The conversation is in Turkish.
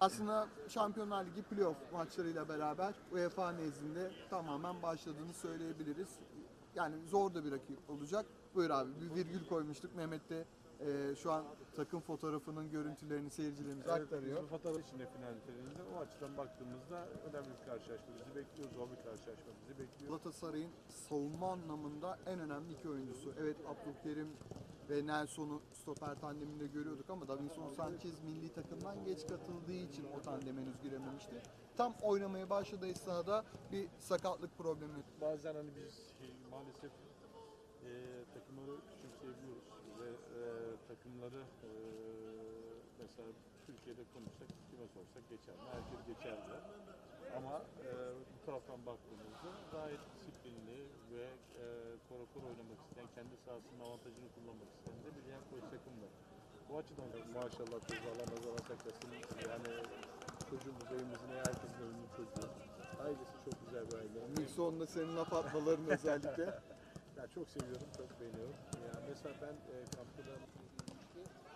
Aslında Şampiyonlar Ligi playoff maçlarıyla beraber UEFA nezdinde tamamen başladığını söyleyebiliriz. Yani zor da bir rakip olacak. Buyur abi bir virgül koymuştuk. Mehmet de e, şu an takım fotoğrafının görüntülerini seyircilerimize aktarıyor. Bizim fotoğraf içinde final niteliğinde o açıdan baktığımızda önemli bir karşılaşma bizi bekliyor. Zor bir karşılaşma bizi bekliyor. Galatasaray'ın savunma anlamında en önemli iki oyuncusu. Evet Abdülkerim ve Nelson'u stoper tandeminde görüyorduk ama Davinson Sanchez milli takımdan geç katıldığı için o tandem henüz girememişti. Tam oynamaya başladığı esnada bir sakatlık problemi Bazen hani biz şey, maalesef e, takımları küçümseyebiliyoruz ve takımları e, mesela Türkiye'de konuşsak kime sorsak geçer mi? Herkes geçerler. Ama e, bu taraftan baktığımızda gayet disiplinli ve e, kora kora oynamak isteyen, kendi sahasının avantajını kullanmak isteyen de bir yan koç takım var. Bu açıdan da maşallah Allah nazara saklasın. Yani çocuğumuz evimizin herkesin evinin çocuğu. Ailesi çok güzel bir aile. Nilsson'la senin laf atmaların özellikle. Ya çok seviyorum, çok beğeniyorum. Yani mesela ben e, kampta da Geri